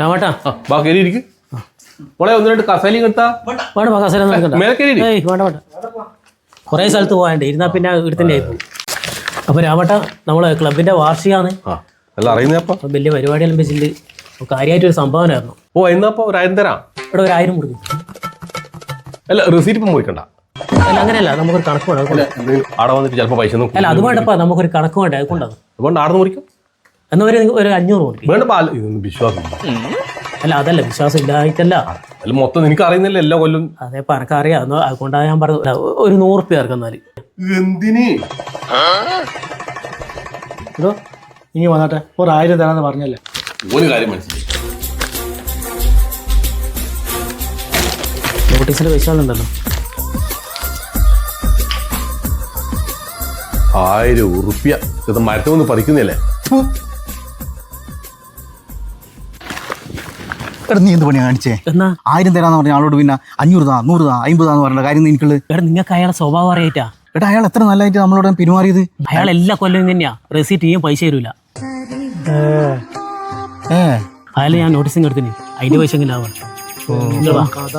രാമേട്ടാ. ആ ബാ കയറി ഇരിക്കും. മോളെ ഒന്ന് രണ്ട് കസേലയും എടുത്താ. വേണ്ട. പകസല നടക്കണ്ട മേലെ കയറി ഇരി. ഏയ് വേണ്ട വേണ്ട. കുറേ സ്ഥലത്ത് പോകാണ്ട് ഇരുന്നാ പിന്നെ ഇവിടെ അപ്പൊ രാമട്ട അപ്പോൾ രാമേട്ട നമ്മളെ ക്ലബിന്റെ വാർഷികമാണ് ആ അല്ല അറിയുന്നപ്പ അപ്പോൾ വലിയ പരിപാടിയെല്ലാം വെച്ചിട്ട് കാര്യമായിട്ടൊരു സംഭാവനയായിരുന്നു ഓ എന്നപ്പോ ഒരു ആയിരം തരാം. ഇവിടെ ഒരു ആയിരം കൊടുക്കും. അല്ല റിസീറ്റ് ഇപ്പം പോയിക്കണ്ട. അല്ല അങ്ങനെയല്ല നമുക്കൊരു കണക്ക് വേണം. അവിടെ വന്നിട്ട് ചിലപ്പോൾ പൈസ അല്ല അത് വേണ്ടപ്പാ നമുക്കൊരു കണക്ക് വേണ്ട? അതുകൊണ്ടാണ് അതുകൊണ്ട് ആടെ മുറിക്കും. എന്നാ ഒരു ഒരു അഞ്ഞൂറ് കൊടുക്കും വേണ്ട പാൽ ഇതൊന്നും വിശ്വാസം അല്ല അതല്ല വിശ്വാസം ഇല്ലായിട്ടല്ല അല്ല മൊത്തം നിനക്ക് അറിയുന്നില്ല എല്ലാ കൊല്ലും അതേ പണക്കറിയാം എന്നാ അതുകൊണ്ടാണ് ഞാൻ പറഞ്ഞത്. ഒരു നൂറ് റുപ്യ ഇറക്കുന്നാൽ എന്തിന്? ഇതോ ഇനി വന്നാട്ടെ. ഒരു ആയിരം തരാന്ന് പറഞ്ഞല്ലേ? ഒരു കാര്യം മനസ്സിലായി. നോട്ടീസിൽ പൈസകളുണ്ടല്ലോ ആയിരം ഉറുപ്യ ഇത് മരത്തൊന്ന് പറിക്കുന്നില്ലേ എടാ നീ എന്ത് പണിയാ കാണിച്ചേ? എന്നാ? ആയിരം തരാന്ന് പറഞ്ഞ ആളോട് പിന്നെ അഞ്ഞൂറ് താ നൂറ് താ അമ്പത് താന്ന് പറഞ്ഞ കാര്യം എനിക്കുള്ളത് എടാ നിങ്ങൾക്ക് അയാളെ സ്വഭാവം അറിയാറ്റാ എടാ അയാൾ എത്ര നല്ലതായിട്ട് നമ്മളോട് പെരുമാറിയത്? അയാൾ എല്ലാ കൊല്ലം തന്നെയാ. റെസീറ്റ് ചെയ്യാൻ പൈസ തരൂല. ഏ. അയാൾ ഞാൻ നോട്ടീസിങ് എടുത്തിന്. അതിന്റെ പൈസ എങ്ങനെ ആവാ കഥ.